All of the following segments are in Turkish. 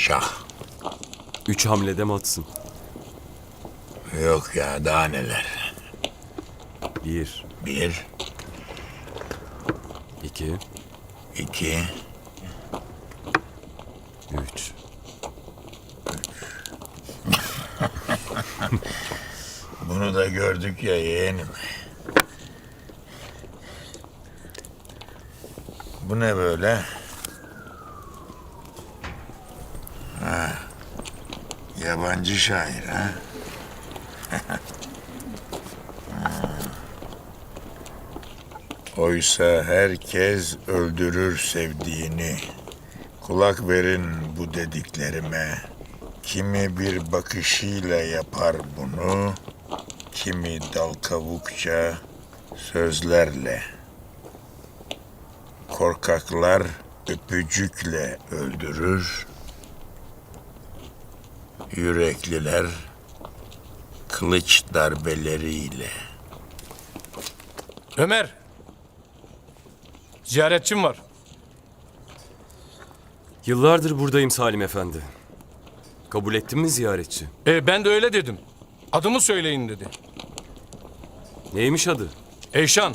Şah. Üç hamlede mi atsın? Yok ya daha neler. Bir, Bir, iki, iki, üç. bunu da gördük ya yeğenim. Bu ne böyle? Yabancı şair ha? Oysa herkes öldürür sevdiğini. Kulak verin bu dediklerime. Kimi bir bakışıyla yapar bunu, kimi dal kavukça sözlerle. Korkaklar öpücükle öldürür, yürekliler kılıç darbeleriyle. Ömer. Ziyaretçim var. Yıllardır buradayım Salim Efendi. Kabul ettin mi ziyaretçi? E, ben de öyle dedim. Adımı söyleyin dedi. Neymiş adı? Eyşan.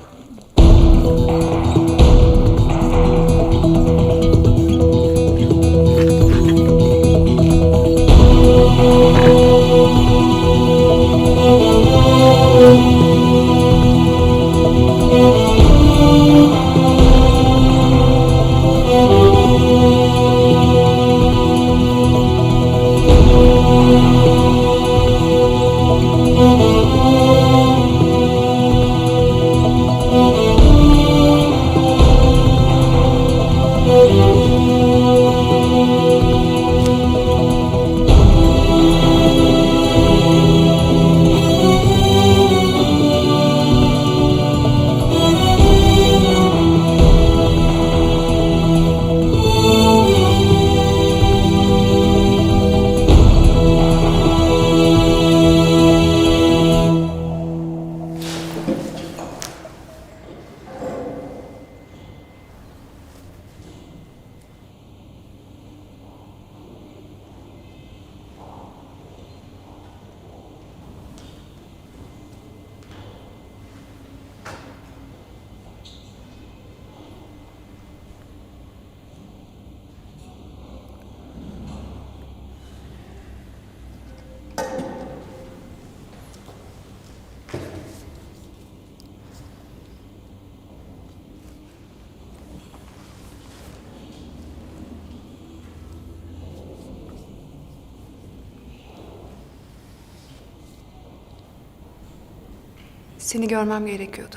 Seni görmem gerekiyordu.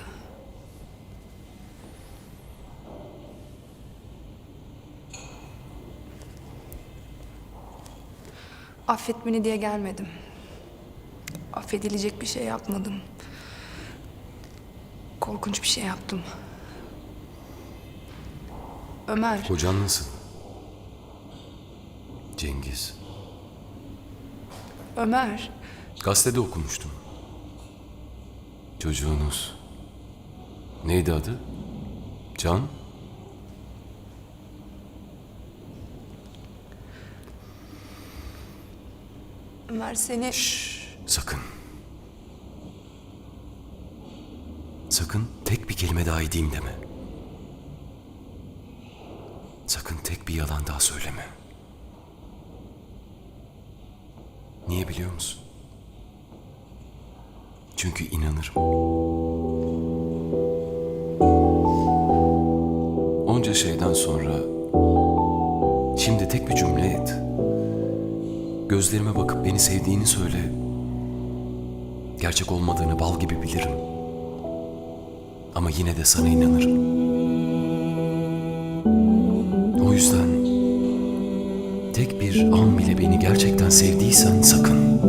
Affet beni diye gelmedim. Affedilecek bir şey yapmadım. Korkunç bir şey yaptım. Ömer, Kocan nasıl? Cengiz. Ömer. Gazetede okumuştum. Çocuğunuz. Neydi adı? Can? Ömer seni... Sakın. Sakın tek bir kelime daha edeyim deme. Sakın tek bir yalan daha söyleme. Niye biliyor musun? Çünkü inanırım. Onca şeyden sonra şimdi tek bir cümle et. Gözlerime bakıp beni sevdiğini söyle. Gerçek olmadığını bal gibi bilirim. Ama yine de sana inanırım. O yüzden tek bir an bile beni gerçekten sevdiysen sakın.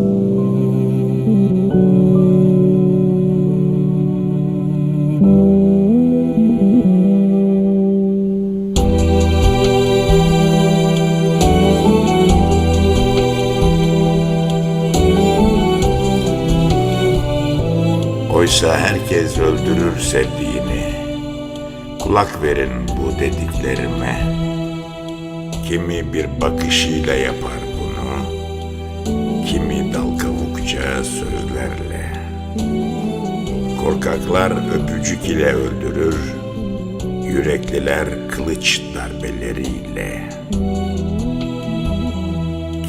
Oysa herkes öldürür sevdiğini. Kulak verin bu dediklerime. Kimi bir bakışıyla yapar bunu, kimi dal kavukça sözlerle. Korkaklar öpücük ile öldürür, yürekliler kılıç darbeleriyle.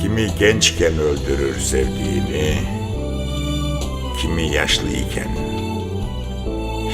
Kimi gençken öldürür sevdiğini, kimi yaşlıyken.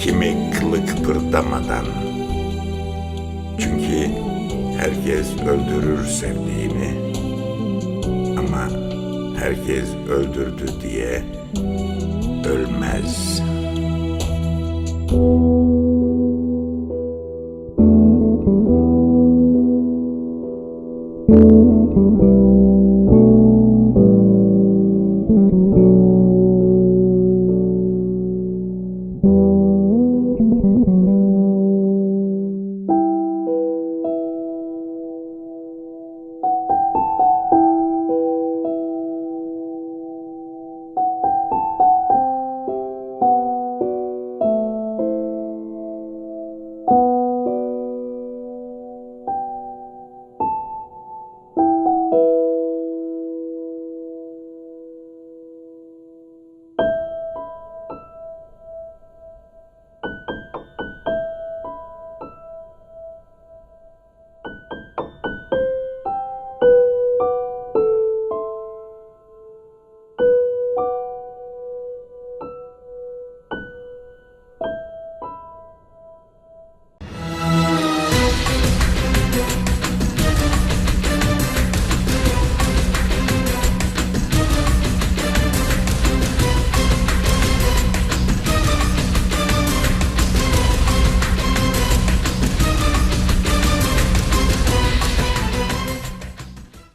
kimi kılı kıpırdamadan. Çünkü herkes öldürür sevdiğini. Ama herkes öldürdü diye ölmez.